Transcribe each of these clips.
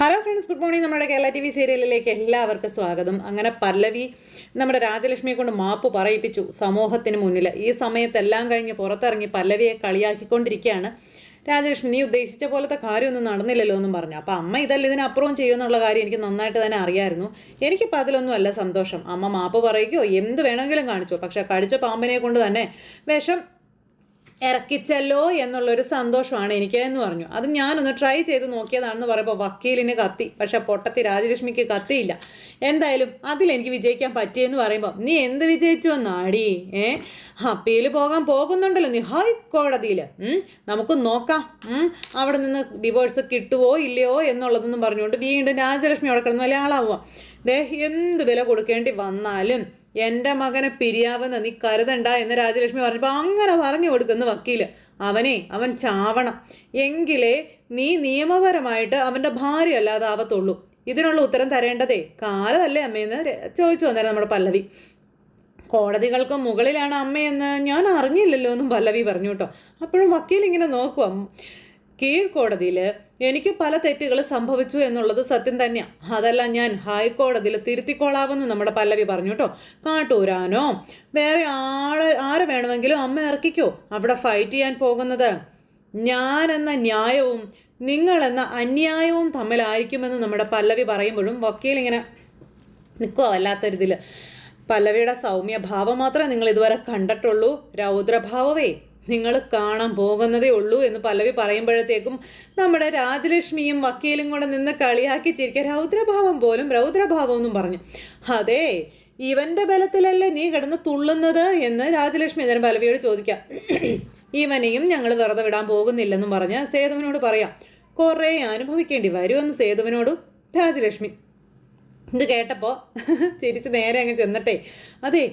Hello friends good morning നമ്മുടെ Kerala T V സീരിയലിലേക്ക് എല്ലാവർക്കും സ്വാഗതം. അങ്ങനെ പല്ലവി നമ്മുടെ രാജലക്ഷ്മിയെ കൊണ്ട് മാപ്പ് പറയിപ്പിച്ചു സമൂഹത്തിന് മുന്നിൽ. ഈ സമയത്തെല്ലാം കഴിഞ്ഞ് പുറത്തിറങ്ങി പല്ലവിയെ കളിയാക്കിക്കൊണ്ടിരിക്കുകയാണ് രാജലക്ഷ്മി. നീ ഉദ്ദേശിച്ച പോലത്തെ കാര്യമൊന്നും നടന്നില്ലല്ലോ എന്നും പറഞ്ഞു. അപ്പോൾ അമ്മ ഇതല്ല ഇതിനപ്പുറവും ചെയ്യുമെന്നുള്ള കാര്യം എനിക്ക് നന്നായിട്ട് തന്നെ അറിയായിരുന്നു. എനിക്കിപ്പോൾ അതിലൊന്നും അല്ല സന്തോഷം. അമ്മ മാപ്പ് പറയിക്കോ എന്ത് വേണമെങ്കിലും കാണിച്ചോ. പക്ഷേ കടിച്ച പാമ്പിനെ കൊണ്ട് തന്നെ വിഷം ഇറക്കിച്ചല്ലോ എന്നുള്ളൊരു സന്തോഷമാണ് എനിക്ക് എന്ന് പറഞ്ഞു. അത് ഞാനൊന്ന് ട്രൈ ചെയ്ത് നോക്കിയതാണെന്ന് പറയുമ്പോൾ വക്കീലിന് കത്തി. പക്ഷെ പൊട്ടത്തി രാജലക്ഷ്മിക്ക് കത്തിയില്ല. എന്തായാലും അതിലെനിക്ക് വിജയിക്കാൻ പറ്റിയെന്ന് പറയുമ്പോൾ നീ എന്ത് വിജയിച്ചു നാടി ഏ? അപ്പീൽ പോകാൻ പോകുന്നുണ്ടല്ലോ നീ. ഹൈക്കോടതിയിൽ നമുക്ക് നോക്കാം. അവിടെ നിന്ന് ഡിവോഴ്സ് കിട്ടുവോ ഇല്ലയോ എന്നുള്ളതെന്നും പറഞ്ഞുകൊണ്ട് വീണ്ടും രാജലക്ഷ്മി അവിടെ കിടന്ന് വലിയ ആളാവുക ദേ എന്ത് വില കൊടുക്കേണ്ടി വന്നാലും എന്റെ മകനെ പിരിയാവുന്ന നീ കരുതണ്ട എന്ന് രാജലക്ഷ്മി പറഞ്ഞപ്പോൾ അങ്ങനെ പറഞ്ഞു കൊടുക്കുന്നു വക്കീൽ അവനെ അവൻ ചാവണം. എങ്കിലേ നീ നിയമപരമായിട്ട് അവന്റെ ഭാര്യ അല്ലാതെ ആവത്തുള്ളൂ. ഇതിനുള്ള ഉത്തരം തരേണ്ടതേ. കാലമല്ലേ അമ്മയെന്ന് ചോദിച്ചു വന്നേരം നമ്മുടെ പല്ലവി. കോടതികൾക്ക് മുകളിലാണ് അമ്മയെന്ന് ഞാൻ അറിഞ്ഞില്ലല്ലോ എന്നും പല്ലവി പറഞ്ഞു കേട്ടോ. അപ്പോഴും വക്കീൽ ഇങ്ങനെ നോക്കുക കീഴ്ക്കോടതിയിൽ എനിക്ക് പല തെറ്റുകൾ സംഭവിച്ചു എന്നുള്ളത് സത്യം തന്നെയാണ് അതല്ല ഞാൻ ഹൈക്കോടതിയിൽ തിരുത്തിക്കൊള്ളാമെന്ന് നമ്മുടെ പല്ലവി പറഞ്ഞു കേട്ടോ കാട്ടൂരാനോ വേറെ ആളെ ആരെ വേണമെങ്കിലും അമ്മ ഇറക്കിക്കോ. അവിടെ ഫൈറ്റ് ചെയ്യാൻ പോകുന്നത് ഞാൻ എന്ന ന്യായവും നിങ്ങൾ എന്ന അന്യായവും തമ്മിലായിരിക്കുമെന്ന് നമ്മുടെ പല്ലവി പറയുമ്പോഴും വക്കീൽ ഇങ്ങനെ നിൽക്കുക വല്ലാത്തൊരിതിൽ പല്ലവിയുടെ സൗമ്യ ഭാവം മാത്രമേ നിങ്ങൾ ഇതുവരെ കണ്ടിട്ടുള്ളൂ. രൗദ്രഭാവമേ. നിങ്ങൾ കാണാൻ പോകുന്നതേ ഉള്ളൂ എന്ന് പല്ലവി പറയുമ്പോഴത്തേക്കും നമ്മുടെ രാജലക്ഷ്മിയും വക്കീലും കൂടെ നിന്ന് കളിയാക്കി ചിരിക്കുക രൗദ്രഭാവം പോലും രൗദ്രഭാവം എന്നും പറഞ്ഞു. അതെ ഇവന്റെ ബലത്തിലല്ലേ നീ കിടന്ന് തുള്ളുന്നത് എന്ന് രാജലക്ഷ്മി അന്നേരം പല്ലവിയോട് ചോദിക്കാം. ഇവനെയും ഞങ്ങൾ വെറുതെ വിടാൻ പോകുന്നില്ലെന്നും പറഞ്ഞ് സേതുവിനോട് പറയാം കുറേ അനുഭവിക്കേണ്ടി വരുമെന്ന് സേതുവിനോടും രാജലക്ഷ്മി. ഇത് കേട്ടപ്പോൾ തിരിച്ച് നേരെ അങ്ങ് ചെന്നട്ടെ അതെ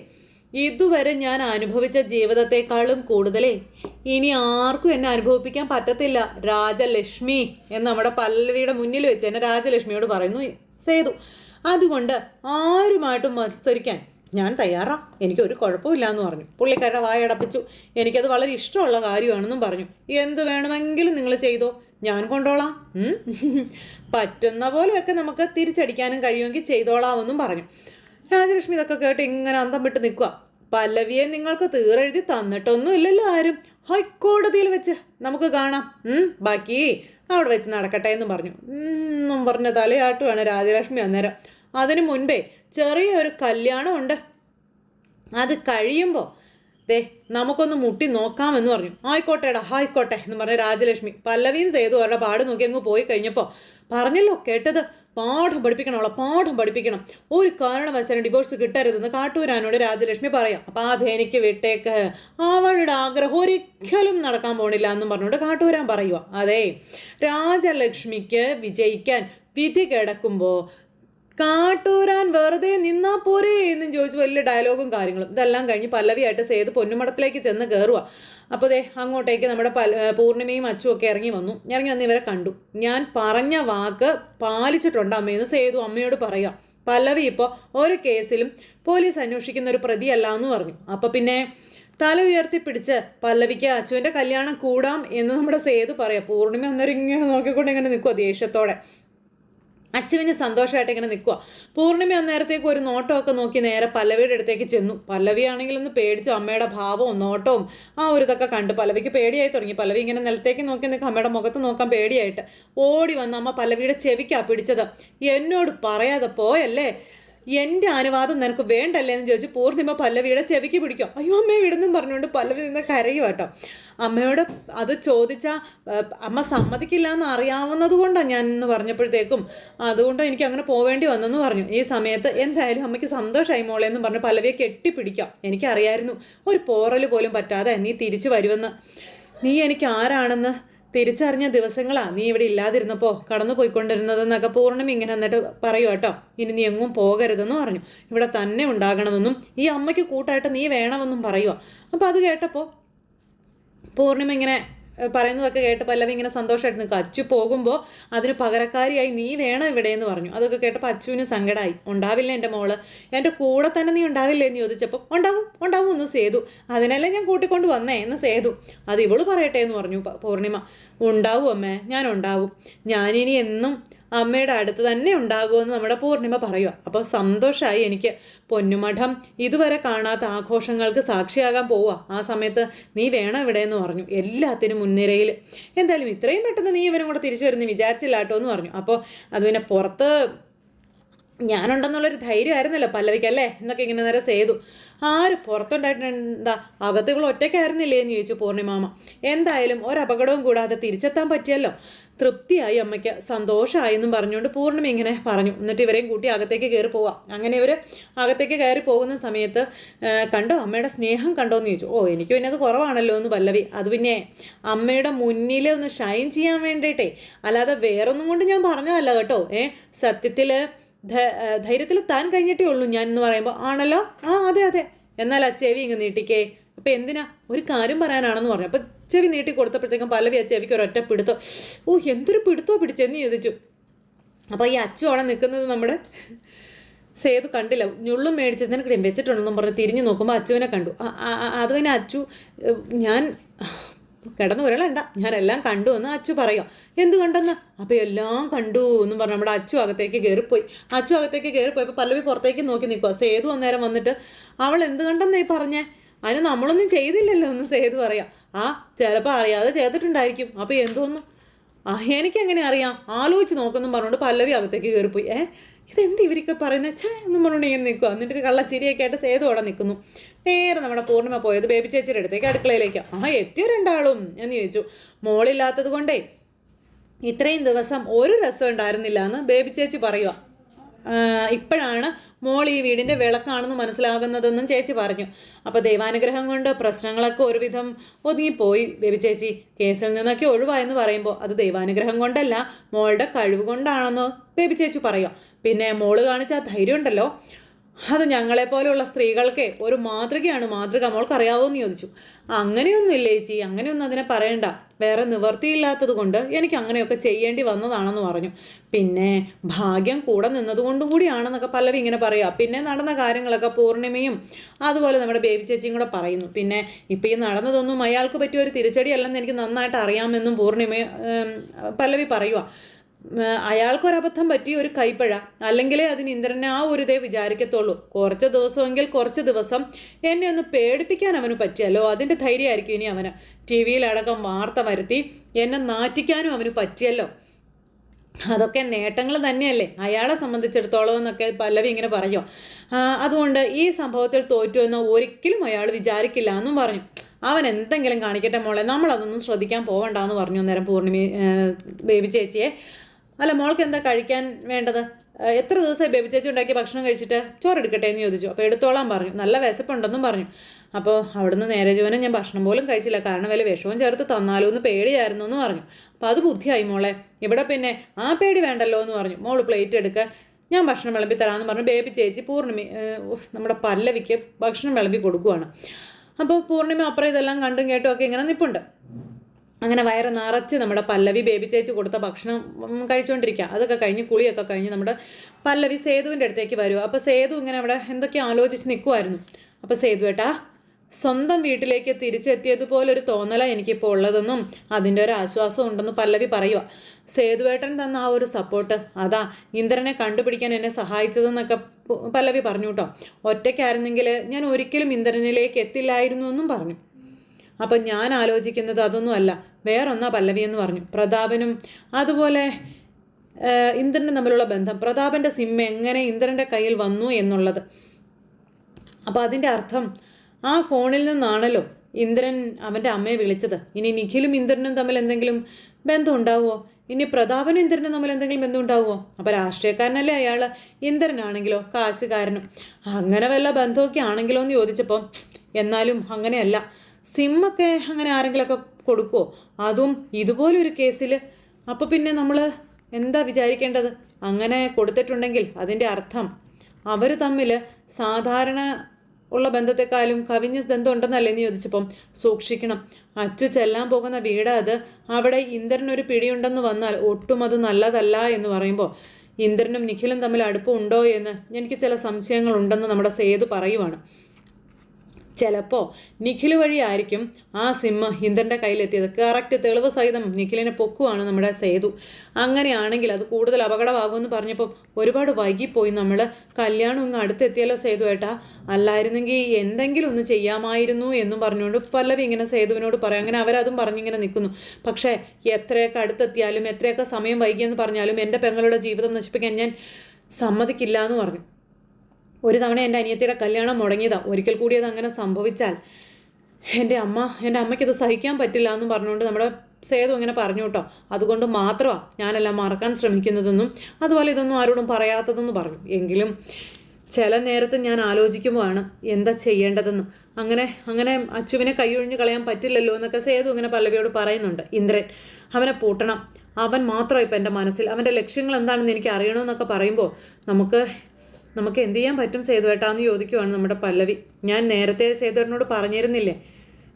ഇതുവരെ ഞാൻ അനുഭവിച്ച ജീവിതത്തെക്കാളും കൂടുതലേ ഇനി ആർക്കും എന്നെ അനുഭവിപ്പിക്കാൻ പറ്റത്തില്ല. രാജലക്ഷ്മി എന്ന് നമ്മുടെ പല്ലവിയുടെ മുന്നിൽ വെച്ച് എന്നെ രാജലക്ഷ്മിയോട് പറയുന്നു സേതു. അതുകൊണ്ട് ആരുമായിട്ടും മത്സരിക്കാൻ ഞാൻ തയ്യാറാ. എനിക്കൊരു കുഴപ്പമില്ല എന്ന് പറഞ്ഞു. പുള്ളിക്കാരുടെ വായടപ്പിച്ചു എനിക്കത് വളരെ ഇഷ്ടമുള്ള കാര്യമാണെന്നും പറഞ്ഞു. എന്ത് വേണമെങ്കിലും നിങ്ങൾ ചെയ്തോ. ഞാൻ കൊണ്ടോളാം. പറ്റുന്ന പോലെയൊക്കെ നമുക്ക് തിരിച്ചടിക്കാനും കഴിയുമെങ്കിൽ ചെയ്തോളാമെന്നും പറഞ്ഞു. രാജലക്ഷ്മി ഇതൊക്കെ കേട്ട് ഇങ്ങനെ അന്തം വിട്ട് നിൽക്കുക. പല്ലവിയെ നിങ്ങൾക്ക് തീറെഴുതി തന്നിട്ടൊന്നും ഇല്ലല്ലോ ആരും. ഹൈക്കോടതിയിൽ വെച്ച് നമുക്ക് കാണാം. ബാക്കി അവിടെ വെച്ച് നടക്കട്ടെ എന്ന് പറഞ്ഞു. എന്നും പറഞ്ഞ തലയാട്ടുമാണ് രാജലക്ഷ്മി അന്നേരം. അതിനു മുൻപേ ചെറിയൊരു കല്യാണം ഉണ്ട് അത് കഴിയുമ്പോൾ ദേ നമുക്കൊന്ന് മുട്ടി നോക്കാമെന്ന് പറഞ്ഞു. ആയിക്കോട്ടെടാ ആയിക്കോട്ടെ എന്ന് പറഞ്ഞ രാജലക്ഷ്മി പല്ലവിയും ചെയ്തു അവരുടെ പാട് നോക്കി അങ്ങ് പോയി കഴിഞ്ഞപ്പോൾ പറഞ്ഞല്ലോ കേട്ടത് പാഠം പഠിപ്പിക്കണം അവളെ പാഠം പഠിപ്പിക്കണം. ഒരു കാരണവശാലും ഡിവോഴ്സ് കിട്ടരുതെന്ന് കാട്ടൂരാനോട് രാജലക്ഷ്മി പറയാം. അപ്പം അതെനിക്ക് വിട്ടേക്ക്. അവളുടെ ആഗ്രഹം ഒരിക്കലും നടക്കാൻ പോണില്ല എന്നും പറഞ്ഞുകൊണ്ട് കാട്ടൂരാൻ പറയുക അതെ രാജലക്ഷ്മിക്ക് വിജയിക്കാൻ വിധി കിടക്കുമ്പോൾ കാട്ടൂരാൻ വെറുതെ നിന്നാ പോരേ എന്നും ചോദിച്ചു വലിയ ഡയലോഗും കാര്യങ്ങളും. ഇതെല്ലാം കഴിഞ്ഞ് പല്ലവിയായിട്ട് സേതു പൊന്നുമടത്തിലേക്ക് ചെന്ന് കയറുക അപ്പോൾ ദേ അങ്ങോട്ടേക്ക് നമ്മുടെ പല പൂർണിമയും അച്ചും ഒക്കെ ഇറങ്ങി വന്നു. ഇറങ്ങി വന്ന് ഇവരെ കണ്ടു. ഞാൻ പറഞ്ഞ വാക്ക് പാലിച്ചിട്ടുണ്ട് അമ്മയെന്ന് സേതു അമ്മയോട് പറയാം. പല്ലവി ഇപ്പോൾ ഒരു കേസിലും പോലീസ് അന്വേഷിക്കുന്ന ഒരു പ്രതിയല്ല എന്ന് പറഞ്ഞു. അപ്പോൾ പിന്നെ തല ഉയർത്തി പിടിച്ച് പല്ലവിക്ക് അച്ചുവിന്റെ കല്യാണം കൂടാം എന്ന് നമ്മുടെ സേതു പറയാം. പൂർണിമ അന്നേരം ഇങ്ങനെ നോക്കിക്കൊണ്ട് ഇങ്ങനെ നിൽക്കുക ദേഷ്യത്തോടെ. അച്ചുവിന് സന്തോഷമായിട്ട് ഇങ്ങനെ നിൽക്കുക പൂർണിമ അന്നേരത്തേക്ക് ഒരു നോട്ടമൊക്കെ നോക്കി നേരെ പല്ലവിയുടെ അടുത്തേക്ക് ചെന്നു. പല്ലവി ആണെങ്കിൽ ഒന്ന് പേടിച്ചു അമ്മയുടെ ഭാവവും നോട്ടവും ആ ഒരു ഇതൊക്കെ കണ്ട്. പല്ലവിക്ക് പേടിയായി തുടങ്ങി. പല്ലവി ഇങ്ങനെ നിലത്തേക്ക് നോക്കി നിൽക്കുക. അമ്മയുടെ മുഖത്ത് നോക്കാൻ പേടിയായിട്ട് ഓടി വന്ന് അമ്മ പല്ലവിയുടെ ചെവിക്കാ പിടിച്ചത്. എന്നോട് പറയാതെ പോയല്ലേ? എന്റെ അനുവാദം നിനക്ക് വേണ്ടല്ലേ എന്ന് ചോദിച്ചു പൂർണിമ പല്ലവിയുടെ ചെവിക്ക് പിടിക്കും. അയ്യോ അമ്മയെ വിടുന്നും പറഞ്ഞുകൊണ്ട് പല്ലവി നിന്ന് കരയും കേട്ടോ. അമ്മയോട് അത് ചോദിച്ചാൽ അമ്മ സമ്മതിക്കില്ല എന്ന് അറിയാവുന്നത് കൊണ്ടാണ് ഞാൻ എന്ന് പറഞ്ഞപ്പോഴത്തേക്കും അതുകൊണ്ട് എനിക്ക് അങ്ങനെ പോവേണ്ടി വന്നെന്ന് പറഞ്ഞു. ഈ സമയത്ത് എന്തായാലും അമ്മയ്ക്ക് സന്തോഷമായി മോളെ എന്ന് പറഞ്ഞ് പല്ലവിയെ കെട്ടിപ്പിടിക്കാം. എനിക്കറിയായിരുന്നു ഒരു പോറൽ പോലും പറ്റാതെ നീ തിരിച്ചു വരുമെന്ന്. നീ എനിക്ക് ആരാണെന്ന് തിരിച്ചറിഞ്ഞ ദിവസങ്ങളാ നീ ഇവിടെ ഇല്ലാതിരുന്നപ്പോൾ കടന്നു പോയിക്കൊണ്ടിരുന്നതെന്നൊക്കെ പൂർണം ഇങ്ങനെ എന്നിട്ട് പറയൂ കേട്ടോ. ഇനി നീ എങ്ങും പോകരുതെന്ന് പറഞ്ഞു. ഇവിടെ തന്നെ ഉണ്ടാകണമെന്നും ഈ അമ്മയ്ക്ക് കൂട്ടായിട്ട് നീ വേണമെന്നും പറയുക അപ്പോൾ അത് കേട്ടപ്പോൾ പൂർണിമ ഇങ്ങനെ പറയുന്നതൊക്കെ കേട്ട് പല്ലവി ഇങ്ങനെ സന്തോഷമായിട്ട് നിൽക്കും അച്ചു പോകുമ്പോൾ അതിന് പകരക്കാരിയായി നീ വേണം ഇവിടെ എന്ന് പറഞ്ഞു. അതൊക്കെ കേട്ടപ്പോൾ അച്ചുവിന് സങ്കടമായി ഉണ്ടാവില്ല എന്റെ മോൾ. എന്റെ കൂടെ തന്നെ നീ ഉണ്ടാവില്ലേ? എന്ന് ചോദിച്ചപ്പോൾ ഉണ്ടാവും ഉണ്ടാവും എന്ന് സേതു. അതിനല്ലേ ഞാൻ കൂട്ടിക്കൊണ്ട് വന്നേ എന്ന് സേതു. അത് ഇവൾ പറയട്ടെ എന്ന് പറഞ്ഞു പൂർണിമ. ഉണ്ടാവും അമ്മേ ഞാൻ ഉണ്ടാവും. ഞാനിനി എന്നും അമ്മയുടെ അടുത്ത് തന്നെ ഉണ്ടാകുമെന്ന് നമ്മുടെ പൂർണിമ പറയുക അപ്പോൾ സന്തോഷമായി എനിക്ക് പൊന്നുമഠം ഇതുവരെ കാണാത്ത ആഘോഷങ്ങൾക്ക് സാക്ഷിയാകാൻ പോവുക ആ സമയത്ത് നീ വേണം ഇവിടെ എന്ന് പറഞ്ഞു. എല്ലാത്തിനും മുൻനിരയിൽ. എന്തായാലും ഇത്രയും പെട്ടെന്ന് നീ ഇവരും കൂടെ തിരിച്ചു വരുന്ന വിചാരിച്ചില്ല കേട്ടോ എന്ന് പറഞ്ഞു. അപ്പോൾ അത് പിന്നെ പുറത്ത് ഞാനുണ്ടെന്നുള്ളൊരു ധൈര്യമായിരുന്നല്ലോ പല്ലവിക്കല്ലേ എന്നൊക്കെ ഇങ്ങനെ നേരെ ചെയ്തു ആര് പുറത്തുണ്ടായിട്ടുണ്ടാ അകത്തുകൾ ഒറ്റയ്ക്കായിരുന്നില്ലേ? എന്ന് ചോദിച്ചു പൂർണിമാമ എന്തായാലും ഒരപകടവും കൂടാതെ തിരിച്ചെത്താൻ പറ്റിയല്ലോ. തൃപ്തിയായി അമ്മയ്ക്ക്. സന്തോഷമായി എന്നും പറഞ്ഞുകൊണ്ട് പൂർണം ഇങ്ങനെ പറഞ്ഞു. എന്നിട്ട് ഇവരെയും കൂട്ടി അകത്തേക്ക് കയറി പോവാം. അങ്ങനെ ഇവർ അകത്തേക്ക് കയറി പോകുന്ന സമയത്ത് കണ്ടോ? അമ്മയുടെ സ്നേഹം കണ്ടോ എന്ന് ചോദിച്ചു. ഓ എനിക്ക് പിന്നെ അത് കുറവാണല്ലോ എന്ന് പല്ലവി. അത് പിന്നെ അമ്മയുടെ മുന്നിൽ ഒന്ന് ഷൈൻ ചെയ്യാൻ വേണ്ടിയിട്ടേ അല്ലാതെ വേറൊന്നും കൊണ്ട് ഞാൻ പറഞ്ഞതല്ല കേട്ടോ. ഏ സത്യത്തിൽ ധൈര്യത്തിൽ താൻ കഴിഞ്ഞിട്ടേ ഉള്ളൂ ഞാൻ എന്ന് പറയുമ്പോൾ ആണല്ലോ? ആ അതെ അതെ. എന്നാൽ ആ ചെവി ഇങ്ങ് നീട്ടിക്കേ. അപ്പം എന്തിനാ? ഒരു കാര്യം പറയാനാണെന്ന് പറഞ്ഞു. അപ്പം ചെവി നീട്ടി കൊടുത്തപ്പോഴത്തേക്കും പല്ലവി ആ ചെവിക്ക് ഒരൊറ്റ പിടുത്തോ. ഓ എന്തൊരു പിടുത്തോ പിടിച്ചെന്ന് ചോദിച്ചു. അപ്പോൾ ഈ അച്ചു അവിടെ നിൽക്കുന്നത് നമ്മുടെ സേതു കണ്ടില്ല. ഞുള്ളും മേടിച്ചതിനെ വെച്ചിട്ടുണ്ടെന്നും പറഞ്ഞ് തിരിഞ്ഞു നോക്കുമ്പോൾ അച്ചുവിനെ കണ്ടു. അത് തന്നെ അച്ചു ഞാൻ കിടന്നു വരളണ്ട ഞാൻ എല്ലാം കണ്ടു എന്ന് അച്ചു പറയാം. എന്ത് കണ്ടെന്ന്? അപ്പോൾ എല്ലാം കണ്ടു എന്നും പറഞ്ഞു നമ്മുടെ അച്ചു അകത്തേക്ക് കയറിപ്പോയി. അച്ചു അകത്തേക്ക് കയറിപ്പോയപ്പോൾ പല്ലവി പുറത്തേക്ക് നോക്കി നിൽക്കുക സേതു അന്നേരം വന്നിട്ട് അവൾ എന്ത് കണ്ടെന്നേ പറഞ്ഞേ? അതിന് നമ്മളൊന്നും ചെയ്തില്ലല്ലോ എന്ന് സേതു പറയാം. ആ ചിലപ്പോൾ അറിയാതെ ചേർത്തിട്ടുണ്ടായിരിക്കും. അപ്പോൾ എന്തോന്നു? ആ എനിക്കെങ്ങനെ അറിയാം? ആലോചിച്ച് നോക്കുന്നു പറഞ്ഞുകൊണ്ട് പല്ലവി അകത്തേക്ക് കയറിപ്പോയി. ഏ ഇതെന്ത് ഇവരൊക്കെ പറയുന്നത് ഛേ എന്നും പറഞ്ഞുകൊണ്ട് ഇങ്ങനെ നിൽക്കുക എന്നിട്ട് ഒരു കള്ള ചിരിയൊക്കെ ആയിട്ട് സേതു അവിടെ നിൽക്കുന്നു. നേരെ നമ്മുടെ പൂർണിമ പോയത് ബേബി ചേച്ചിയുടെ അടുത്തേക്ക് അടുക്കളയിലേക്ക്. ആ എത്തിയ രണ്ടാളും? എന്ന് ചോദിച്ചു. മോളില്ലാത്തത് കൊണ്ടേ ഇത്രയും ദിവസം ഒരു രസം ഉണ്ടായിരുന്നില്ല എന്ന് ബേബി ചേച്ചി പറയുക ഇപ്പോഴാണ് മോൾ ഈ വീടിന്റെ വിളക്കാണെന്ന് മനസ്സിലാകുന്നതെന്നും ചേച്ചി പറഞ്ഞു. അപ്പോൾ ദൈവാനുഗ്രഹം കൊണ്ട് പ്രശ്നങ്ങളൊക്കെ ഒരുവിധം ഒതുങ്ങിപ്പോയി. ബേബി ചേച്ചി കേസിൽ നിന്നൊക്കെ ഒഴിവായെന്ന് പറയുമ്പോൾ അത് ദൈവാനുഗ്രഹം കൊണ്ടല്ല മോളുടെ കഴിവ് കൊണ്ടാണെന്ന് ബേബി ചേച്ചി പറയുക പിന്നെ മോൾ കാണിച്ച ആ ധൈര്യം ഉണ്ടല്ലോ. അത് ഞങ്ങളെപ്പോലെയുള്ള സ്ത്രീകൾക്ക് ഒരു മാതൃകയാണ്. മാതൃക മോൾക്ക് അറിയാവോന്ന് ചോദിച്ചു. അങ്ങനെയൊന്നും ഇല്ല ചേച്ചി? അങ്ങനെയൊന്നും അതിനെ പറയണ്ട. വേറെ നിവർത്തിയില്ലാത്തത് കൊണ്ട് എനിക്ക് അങ്ങനെയൊക്കെ ചെയ്യേണ്ടി വന്നതാണെന്ന് പറഞ്ഞു. പിന്നെ ഭാഗ്യം കൂടെ നിന്നതുകൊണ്ടും കൂടിയാണെന്നൊക്കെ പലരും ഇങ്ങനെ പറയുക. പിന്നെ നടന്ന കാര്യങ്ങളൊക്കെ പൂർണിമയും അതുപോലെ നമ്മുടെ ബേബി ചേച്ചിയും കൂടെ പറയുന്നു. പിന്നെ ഇപ്പം ഈ നടന്നതൊന്നും അയാൾക്ക് പറ്റിയ ഒരു തിരിച്ചടിയല്ലെന്ന് എനിക്ക് നന്നായിട്ട് അറിയാമെന്നും പൂർണിമ പല്ലവി പറയുക അയാൾക്കൊരബദ്ധം പറ്റി ഒരു കൈപ്പഴ. അല്ലെങ്കിൽ അതിന് ഇന്ദ്രനെ ആ ഒരു ഇതേ വിചാരിക്കത്തുള്ളൂ. കുറച്ച് ദിവസമെങ്കിൽ കുറച്ച് ദിവസം എന്നെ ഒന്ന് പേടിപ്പിക്കാൻ അവന് പറ്റിയല്ലോ. അതിന്റെ ധൈര്യമായിരിക്കും ഇനി അവന്. ടി വിയിലടക്കം വാർത്ത വരുത്തി എന്നെ നാറ്റിക്കാനും അവന് പറ്റിയല്ലോ. അതൊക്കെ നേട്ടങ്ങൾ തന്നെയല്ലേ? അയാളെ സംബന്ധിച്ചിടത്തോളം എന്നൊക്കെ പല്ലവി ഇങ്ങനെ പറയോ. അതുകൊണ്ട് ഈ സംഭവത്തിൽ തോറ്റു എന്ന് ഒരിക്കലും അയാൾ വിചാരിക്കില്ല എന്നും പറഞ്ഞു. അവൻ എന്തെങ്കിലും കാണിക്കട്ടെ മോളെ. നമ്മളതൊന്നും ശ്രദ്ധിക്കാൻ പോകണ്ടെന്ന് പറഞ്ഞു നേരം പൂർണിമ ബേബി ചേച്ചിയെ. അല്ല മോൾക്ക് എന്താ കഴിക്കാൻ വേണ്ടത്? എത്ര ദിവസമായി ബേബി ചേച്ചി ഉണ്ടാക്കിയ ഭക്ഷണം കഴിച്ചിട്ട് ചോറെടുക്കട്ടെ എന്ന് ചോദിച്ചു. അപ്പോൾ എടുത്തോളാൻ പറഞ്ഞു. നല്ല വിശപ്പുണ്ടെന്നും പറഞ്ഞു. അപ്പോൾ അവിടുന്ന് നേരെ ജീവനം ഞാൻ ഭക്ഷണം പോലും കഴിച്ചില്ല. കാരണം വല്ല വിഷവും ചേർത്ത് തന്നാലോ എന്ന് പേടിയായിരുന്നു എന്ന് പറഞ്ഞു. അപ്പോൾ അത് ബുദ്ധിയായി മോളെ. ഇവിടെ പിന്നെ ആ പേടി വേണ്ടല്ലോ എന്ന് പറഞ്ഞു. മോൾ പ്ലേറ്റ് എടുക്കുക ഞാൻ ഭക്ഷണം വിളമ്പി തരാമെന്ന് പറഞ്ഞു. ബേബി ചേച്ചി പൂർണിമ നമ്മുടെ പല്ലവിക്ക് ഭക്ഷണം വിളമ്പി കൊടുക്കുവാണ്. അപ്പോൾ പൂർണിമ അപ്പുറം ഇതെല്ലാം കണ്ടും കേട്ടും ഒക്കെ ഇങ്ങനെ നിൽപ്പുണ്ട് അങ്ങനെ വയറ് നിറച്ച് നമ്മുടെ പല്ലവി ബേബി ചേച്ചി കൊടുത്ത ഭക്ഷണം കഴിച്ചുകൊണ്ടിരിക്കുക അതൊക്കെ കഴിഞ്ഞ് കുളിയൊക്കെ കഴിഞ്ഞ് നമ്മുടെ പല്ലവി സേതുവിന്റെ അടുത്തേക്ക് വരുക അപ്പോൾ സേതു ഇങ്ങനെ അവിടെ എന്തൊക്കെ ആലോചിച്ച് നിൽക്കുമായിരുന്നു അപ്പോൾ സേതു ഏട്ടാ സ്വന്തം വീട്ടിലേക്ക് തിരിച്ചെത്തിയതുപോലെ ഒരു തോന്നലാണ് എനിക്കിപ്പോൾ ഉള്ളതെന്നും അതിന്റെ ഒരു ആശ്വാസം ഉണ്ടെന്ന് പല്ലവി പറയുക സേതുവേട്ടൻ തന്ന ആ ഒരു സപ്പോർട്ട് അതാ ഇന്ദ്രനെ കണ്ടുപിടിക്കാൻ എന്നെ സഹായിച്ചതെന്നൊക്കെ പല്ലവി പറഞ്ഞു കേട്ടോ. ഒറ്റയ്ക്കായിരുന്നെങ്കിൽ ഞാൻ ഒരിക്കലും ഇന്ദ്രനിലേക്ക് എത്തില്ലായിരുന്നു എന്നും പറഞ്ഞു. അപ്പം ഞാൻ ആലോചിക്കുന്നത് അതൊന്നുമല്ല വേറൊന്നാ പല്ലവി എന്ന് പറഞ്ഞു. പ്രതാപനും അതുപോലെ ഇന്ദ്രനും തമ്മിലുള്ള ബന്ധം. പ്രതാപന്റെ സിം എങ്ങനെ ഇന്ദ്രന്റെ കയ്യിൽ വന്നു എന്നുള്ളത്. അപ്പോൾ അതിന്റെ അർത്ഥം ആ ഫോണിൽ നിന്നാണല്ലോ ഇന്ദ്രൻ അവന്റെ അമ്മയെ വിളിച്ചത്. ഇനി നിഖിലും ഇന്ദ്രനും തമ്മിൽ എന്തെങ്കിലും ബന്ധം ഉണ്ടാവുമോ ഇനി പ്രതാപനും ഇന്ദ്രനും തമ്മിൽ എന്തെങ്കിലും ബന്ധം ഉണ്ടാവുമോ അപ്പോൾ രാഷ്ട്രീയക്കാരനല്ലേ അയാൾ ഇന്ദ്രനാണെങ്കിലോ? കാശുകാരനും. അങ്ങനെ വല്ല ബന്ധമൊക്കെ ആണെങ്കിലോ എന്ന് ചോദിച്ചപ്പോൾ എന്നാലും അങ്ങനെയല്ല. സിമ്മൊക്കെ അങ്ങനെ ആരെങ്കിലുമൊക്കെ കൊടുക്കുമോ അതും ഇതുപോലൊരു കേസിൽ അപ്പോൾ പിന്നെ നമ്മൾ എന്താ വിചാരിക്കേണ്ടത്? അങ്ങനെ കൊടുത്തിട്ടുണ്ടെങ്കിൽ അതിന്റെ അർത്ഥം. അവർ തമ്മിൽ സാധാരണ ഉള്ള ബന്ധത്തെക്കാളും കവിഞ്ഞ ബന്ധം ഉണ്ടെന്നല്ലേ എന്ന് ചോദിച്ചപ്പം സൂക്ഷിക്കണം. അച്ചു ചെല്ലാൻ പോകുന്ന വീട് അത്. അവിടെ ഇന്ദ്രനൊരു പിടിയുണ്ടെന്ന് വന്നാൽ ഒട്ടും അത് നല്ലതല്ല എന്ന് പറയുമ്പോൾ ഇന്ദ്രനും നിഖിലും തമ്മിൽ അടുപ്പമുണ്ടോ എന്ന് എനിക്ക് ചില സംശയങ്ങളുണ്ടെന്ന് നമ്മുടെ സേതു പറയുവാണ്. ചിലപ്പോൾ നിഖിൽ വഴിയായിരിക്കും ആ സിമ്മ് ഇന്ദ്രന്റെ കയ്യിലെത്തിയത്. കറക്റ്റ് തെളിവ് സഹിതം നിഖിലിനെ പൊക്കുവാണ് നമ്മുടെ സേതു. അങ്ങനെയാണെങ്കിൽ അത് കൂടുതൽ അപകടമാകുമെന്ന് പറഞ്ഞപ്പോൾ ഒരുപാട് വൈകിപ്പോയി നമ്മൾ കല്യാണം ഇങ്ങ് അടുത്തെത്തിയല്ലോ സേതു ഏട്ടാ. അല്ലായിരുന്നെങ്കിൽ എന്തെങ്കിലും ഒന്ന് ചെയ്യാമായിരുന്നു എന്നും പറഞ്ഞുകൊണ്ട് പല്ലവി ഇങ്ങനെ സേതുവിനോട് പറയാം. അങ്ങനെ അവരതും പറഞ്ഞിങ്ങനെ നിൽക്കുന്നു. പക്ഷേ എത്രയൊക്കെ അടുത്തെത്തിയാലും എത്രയൊക്കെ സമയം വൈകിയെന്ന് പറഞ്ഞാലും എന്റെ പെങ്ങളുടെ ജീവിതം നശിപ്പിക്കാൻ ഞാൻ സമ്മതിക്കില്ല എന്ന് പറഞ്ഞു. ഒരു തവണ എന്റെ അനിയത്തിയുടെ കല്യാണം മുടങ്ങിയതാ. ഒരിക്കൽ കൂടി അത് അങ്ങനെ സംഭവിച്ചാൽ എന്റെ അമ്മ എന്റെ അമ്മയ്ക്കത് സഹിക്കാൻ പറ്റില്ല എന്ന് പറഞ്ഞുകൊണ്ട് നമ്മുടെ സേതു ഇങ്ങനെ പറഞ്ഞു കേട്ടോ. അതുകൊണ്ട് മാത്രമാണ് ഞാനെല്ലാം മറക്കാൻ ശ്രമിക്കുന്നതെന്നും അതുപോലെ ഇതൊന്നും ആരോടും പറയാത്തതെന്ന് പറഞ്ഞു. എങ്കിലും ചില നേരത്ത് ഞാൻ ആലോചിക്കുമ്പോഴാണ് എന്താ ചെയ്യേണ്ടതെന്ന്. അങ്ങനെ അങ്ങനെ അച്ചുവിനെ കൈയൊഴിഞ്ഞ് കളയാൻ പറ്റില്ലല്ലോ എന്നൊക്കെ സേതു ഇങ്ങനെ പല്ലവിയോട് പറയുന്നുണ്ട്. ഇന്ദ്രൻ അവനെ പൂട്ടണം. അവൻ മാത്രം ഇപ്പം എന്റെ മനസ്സിൽ. അവന്റെ ലക്ഷ്യങ്ങൾ എന്താണെന്ന് എനിക്ക് അറിയണമെന്നൊക്കെ പറയുമ്പോൾ നമുക്ക് നമുക്ക് എന്ത് ചെയ്യാൻ പറ്റും സേതുവേട്ടാന്ന് ചോദിക്കുവാണ് നമ്മുടെ പല്ലവി. ഞാൻ നേരത്തെ സേതുവേട്ടനോട് പറഞ്ഞിരുന്നില്ലേ?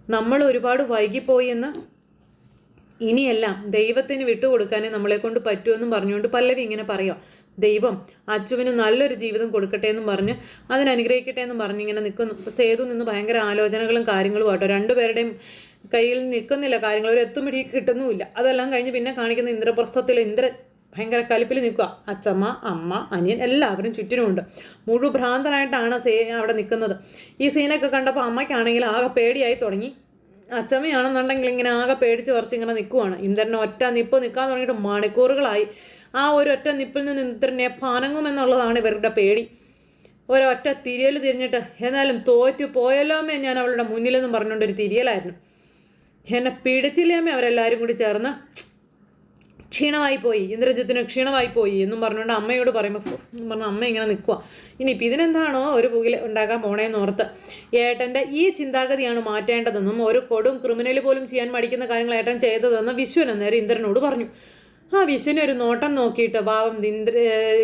നമ്മൾ ഒരുപാട് വൈകിപ്പോയി എന്ന്. ഇനിയെല്ലാം ദൈവത്തിന് വിട്ടുകൊടുക്കാനേ നമ്മളെ കൊണ്ട് പറ്റുമെന്നും പറഞ്ഞുകൊണ്ട് പല്ലവി ഇങ്ങനെ പറയാം ദൈവം അച്ചുവിന് നല്ലൊരു ജീവിതം കൊടുക്കട്ടെ എന്നും പറഞ്ഞ് അതിനനുഗ്രഹിക്കട്ടെ എന്നും പറഞ്ഞ് ഇങ്ങനെ നിൽക്കുന്നു ഇപ്പോൾ സേതു നിന്ന് ഭയങ്കര ആലോചനകളും കാര്യങ്ങളും ആട്ടോ. രണ്ടുപേരുടെയും കയ്യിൽ നിൽക്കുന്നില്ല കാര്യങ്ങൾ. ഒരു എത്തുമിടി കിട്ടുന്നുമില്ല. അതെല്ലാം കഴിഞ്ഞ് പിന്നെ കാണിക്കുന്ന ഇന്ദ്രപ്രസ്ഥത്തിൽ ഇന്ദ്രൻ ഭയങ്കര കലിപ്പിൽ നിൽക്കുക. അച്ചമ്മ അമ്മ അനിയൻ എല്ലാവരും ചുറ്റിനുമുണ്ട്. മുഴു ഭ്രാന്തനായിട്ടാണ് സീ അവിടെ നിൽക്കുന്നത്. ഈ സീനൊക്കെ കണ്ടപ്പോൾ അമ്മയ്ക്കാണെങ്കിൽ ആകെ പേടിയായി തുടങ്ങി. അച്ചമ്മയാണെന്നുണ്ടെങ്കിൽ ഇങ്ങനെ ആകെ പേടിച്ച് കുറച്ച് ഇങ്ങനെ നിൽക്കുവാണ്. ഇന്ദ്രനെ ഒറ്റ നിപ്പ് നിൽക്കാൻ തുടങ്ങിയിട്ട് മണിക്കൂറുകളായി. ആ ഒരു ഒറ്റ നിപ്പിൽ നിന്ന് ഇന്ദ്രനെ പാനങ്ങുമെന്നുള്ളതാണ് ഇവരുടെ പേടി. ഒരൊറ്റ തിരിയൽ തിരിഞ്ഞിട്ട് എന്നാലും തോറ്റു പോയല്ലോമേ ഞാൻ അവളുടെ മുന്നിലെന്ന് പറഞ്ഞുകൊണ്ടൊരു തിരിയലായിരുന്നു. എന്നെ പിടിച്ചില്ലേമേ അവരെല്ലാവരും കൂടി ചേർന്ന് ക്ഷീണമായി പോയി ഇന്ദ്രജിത്തിന് ക്ഷീണമായി പോയി എന്നും പറഞ്ഞുകൊണ്ട് അമ്മയോട് പറയുമ്പോൾ പറഞ്ഞു അമ്മ ഇങ്ങനെ നിൽക്കുക ഇനിയിപ്പോൾ ഇതിനെന്താണോ ഒരു പുകിൽ ഉണ്ടാക്കാൻ പോണേന്ന് ഓർത്ത് ഏട്ടന്റെ ഈ ചിന്താഗതിയാണ് മാറ്റേണ്ടതെന്നും ഒരു കൊടും ക്രിമിനൽ പോലും ചെയ്യാൻ മടിക്കുന്ന കാര്യങ്ങൾ ഏട്ടൻ ചെയ്തതെന്ന് വിശ്വൻ അന്നേരം ഇന്ദ്രനോട് പറഞ്ഞു. ആ വിശ്വനെ ഒരു നോട്ടം നോക്കിയിട്ട് പാവം ഇന്ദ്ര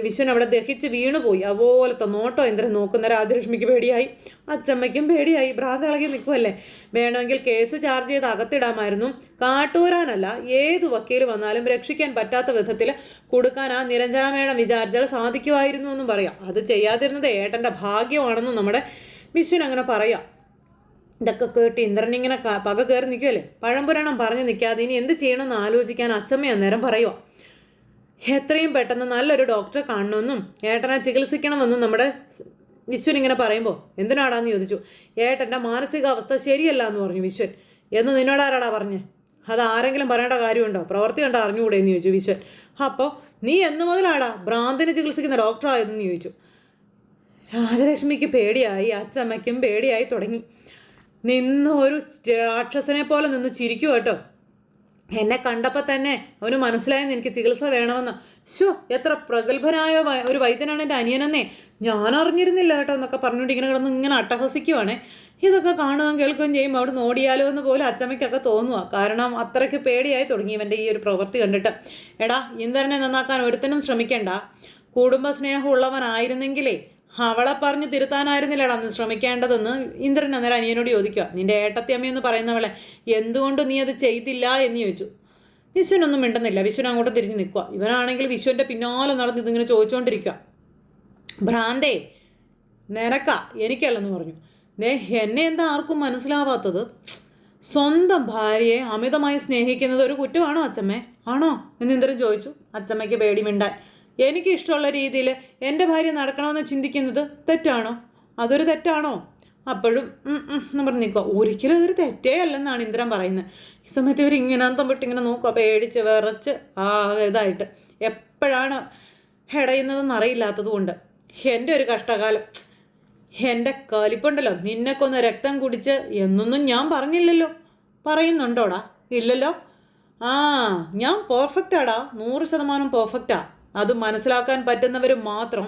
വിശ്വൻ അവിടെ ദഹിച്ച് വീണുപോയി. അതുപോലത്തെ നോട്ടോ ഇന്ദ്രൻ നോക്കുന്ന രാജലക്ഷ്മിക്ക് പേടിയായി. അച്ചമ്മയ്ക്കും പേടിയായി. ഭ്രാന്ത് ഇളകി നിൽക്കുമല്ലേ വേണമെങ്കിൽ കേസ് ചാർജ് ചെയ്ത് അകത്തിടാമായിരുന്നു. കാട്ടൂരാനല്ല ഏത് വക്കീൽ വന്നാലും രക്ഷിക്കാൻ പറ്റാത്ത വിധത്തിൽ കൊടുക്കാൻ ആ നിരഞ്ജന മേഡം വിചാരിച്ചാൽ സാധിക്കുമായിരുന്നു എന്നും പറയാം. അത് ചെയ്യാതിരുന്നത് ഏട്ടന്റെ ഭാഗ്യമാണെന്നും നമ്മുടെ വിശ്വൻ അങ്ങനെ പറയാം. ഇതൊക്കെ കേട്ട് ഇന്ദ്രനിങ്ങനെ പക കയറി നിൽക്കുമല്ലേ പഴംപുരാണം പറഞ്ഞു നിൽക്കാതെ ഇനി എന്ത് ചെയ്യണമെന്ന് ആലോചിക്കാൻ അച്ഛമ്മ അന്നേരം പറയുക എത്രയും പെട്ടെന്ന് നല്ലൊരു ഡോക്ടറെ കാണണമെന്നും ഏട്ടനെ ചികിത്സിക്കണമെന്നും നമ്മുടെ വിശ്വൻ ഇങ്ങനെ പറയുമ്പോൾ എന്തിനാടാന്ന് ചോദിച്ചു? ഏട്ടന്റെ മാനസികാവസ്ഥ ശരിയല്ല എന്ന് പറഞ്ഞു വിശ്വൻ. എന്ന് നിന്നോടാരാടാ പറഞ്ഞേ? അത് ആരെങ്കിലും പറയേണ്ട കാര്യമുണ്ടോ? പ്രവൃത്തി കണ്ടോ അറിഞ്ഞുകൂടെ എന്ന് ചോദിച്ചു വിശ്വൻ. അപ്പോൾ നീ എന്ന് മുതലാടാ ഭ്രാന്തിനെ ചികിത്സിക്കുന്ന ഡോക്ടറായതെന്ന് ചോദിച്ചു. രാജലക്ഷ്മിക്ക് പേടിയായി അച്ചമ്മയ്ക്കും പേടിയായി തുടങ്ങി. നിന്ന് ഒരു രാക്ഷസനെ പോലെ നിന്ന് ചിരിക്കും കേട്ടോ. എന്നെ കണ്ടപ്പോൾ തന്നെ അവന് മനസ്സിലായെന്ന് എനിക്ക് ചികിത്സ വേണമെന്ന്. ശോ എത്ര പ്രഗത്ഭനായ ഒരു വൈദ്യനാണ് എന്റെ അനിയനെന്നേ. ഞാൻ അറിഞ്ഞിരുന്നില്ല കേട്ടോ എന്നൊക്കെ പറഞ്ഞുകൊണ്ട് ഇങ്ങനെ കിടന്ന് ഇങ്ങനെ അട്ടഹസിക്കുവാണേ. ഇതൊക്കെ കാണുകയും കേൾക്കുകയും ചെയ്യുമ്പോൾ അവിടെ ഓടിയാലോ എന്ന് പോലും അച്ചമ്മയ്ക്കൊക്കെ തോന്നുക കാരണം അത്രയ്ക്ക് പേടിയായി തുടങ്ങി ഇവന്റെ ഈ ഒരു പ്രവൃത്തി കണ്ടിട്ട്. എടാ ഇന്ദ്രനെ നന്നാക്കാൻ ഒരുത്തനും ശ്രമിക്കണ്ട. കുടുംബ സ്നേഹമുള്ളവനായിരുന്നെങ്കിലേ അവളെ പറഞ്ഞ് തിരുത്താനായിരുന്നില്ലടാ അന്ന് ശ്രമിക്കേണ്ടതെന്ന് ഇന്ദ്രൻ അന്നേരം അനിയനോട് ചോദിക്കുക നിന്റെ ഏട്ടത്തിയമ്മയെന്ന് പറയുന്നവളെ എന്തുകൊണ്ട് നീ അത് ചെയ്തില്ല? എന്ന് ചോദിച്ചു. വിശ്വനൊന്നും മിണ്ടുന്നില്ല. വിശ്വൻ അങ്ങോട്ട് തിരിഞ്ഞ് നിൽക്കുക ഇവനാണെങ്കിൽ വിശ്വന്റെ പിന്നാലെ നടന്ന് ഇതിങ്ങനെ ചോദിച്ചുകൊണ്ടിരിക്കുക ഭ്രാന്തേ നിനക്ക എനിക്കല്ലെന്ന് പറഞ്ഞു. നേ എന്നെ എന്താ ആർക്കും മനസ്സിലാവാത്തത്? സ്വന്തം ഭാര്യയെ അമിതമായി സ്നേഹിക്കുന്നത് ഒരു കുറ്റമാണോ അച്ചമ്മേ ആണോ? എന്ന് ഇന്ദ്രൻ ചോദിച്ചു. അച്ചമ്മയ്ക്ക് പേടി മിണ്ടാൻ. എനിക്ക് ഇഷ്ടമുള്ള രീതിയിൽ എന്റെ ഭാര്യ നടക്കണമെന്ന് ചിന്തിക്കുന്നത് തെറ്റാണോ? അതൊരു തെറ്റാണോ? അപ്പോഴും എന്ന് പറഞ്ഞ് നിൽക്കുക ഒരിക്കലും അതൊരു തെറ്റേ അല്ലെന്നാണ് ഇന്ദ്രൻ പറയുന്നത്. ഈ സമയത്ത് ഇവർ ഇങ്ങനെ അന്തം വിട്ട് ഇങ്ങനെ നോക്കുക. പേടിച്ച് വിറച്ച് ആ ഇതായിട്ട്. എപ്പോഴാണ് ഹെടയുന്നതെന്ന് അറിയില്ലാത്തത് കൊണ്ട്. എന്റെ ഒരു കഷ്ടകാലം. എന്റെ കലിപ്പുണ്ടല്ലോ. നിന്നെക്കൊന്ന് രക്തം കുടിച്ച് എന്നൊന്നും ഞാൻ പറഞ്ഞില്ലല്ലോ. പറയുന്നുണ്ടോടാ? ഇല്ലല്ലോ? ആ ഞാൻ പെർഫെക്റ്റാടാ നൂറ് ശതമാനം പെർഫെക്റ്റാ അത് മനസ്സിലാക്കാൻ പറ്റുന്നവർ മാത്രം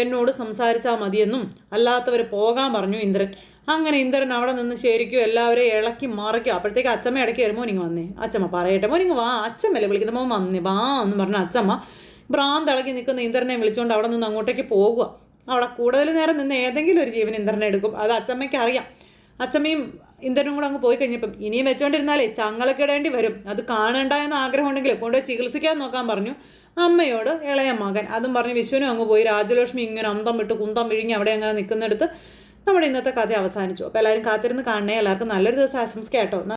എന്നോട് സംസാരിച്ചാൽ മതിയെന്നും അല്ലാത്തവർ പോകാൻ പറഞ്ഞു ഇന്ദ്രൻ. അങ്ങനെ ഇന്ദ്രൻ അവിടെ നിന്ന് ശരിക്കും എല്ലാവരെയും ഇളക്കി മറയ്ക്കും അപ്പോഴത്തേക്ക് അച്ഛമ്മ ഇടയ്ക്ക് വരുമ്പോൾ നിങ്ങൾ വന്നേ. അച്ഛമ്മ പറയട്ടെ മോനിങ് വാ അച്ഛമ്മല്ലേ വിളിക്കുന്ന മോൻ വന്നേ വാ എന്ന് പറഞ്ഞ അച്ഛമ്മ ഭ്രാന്ത് ഇളകി നിൽക്കുന്ന ഇന്ദ്രനെ വിളിച്ചുകൊണ്ട് അവിടെ നിന്ന് അങ്ങോട്ടേക്ക് പോകുക അവിടെ കൂടുതൽ നേരം നിന്ന് ഏതെങ്കിലും ഒരു ജീവൻ ഇന്ദ്രനെ എടുക്കും. അത് അച്ഛമ്മയ്ക്ക് അറിയാം. അച്ഛമ്മയും ഇന്ദ്രനും കൂടെ അങ്ങ് പോയി കഴിഞ്ഞപ്പം ഇനിയും വെച്ചോണ്ടിരുന്നാലേ ചങ്ങളൊക്കെ വരും. അത് കാണണ്ട എന്ന് ആഗ്രഹമുണ്ടെങ്കിൽ കൊണ്ടുപോയി ചികിത്സിക്കാൻ നോക്കാൻ പറഞ്ഞു. അമ്മയോട് ഇളയ മകൻ. അതും പറഞ്ഞ് വിശ്വനും അങ്ങ് പോയി. രാജലക്ഷ്മി ഇങ്ങനെ അന്തം വിട്ട് കുന്തം വിഴുങ്ങി അവിടെ അങ്ങനെ നിൽക്കുന്നിടത്ത് നമ്മുടെ ഇന്നത്തെ കഥ അവസാനിച്ചു. അപ്പോൾ എല്ലാവരും കാത്തിരുന്ന് കാണണേ. എല്ലാവർക്കും നല്ലൊരു ദിവസം ആശംസിക്കാം കേട്ടോ.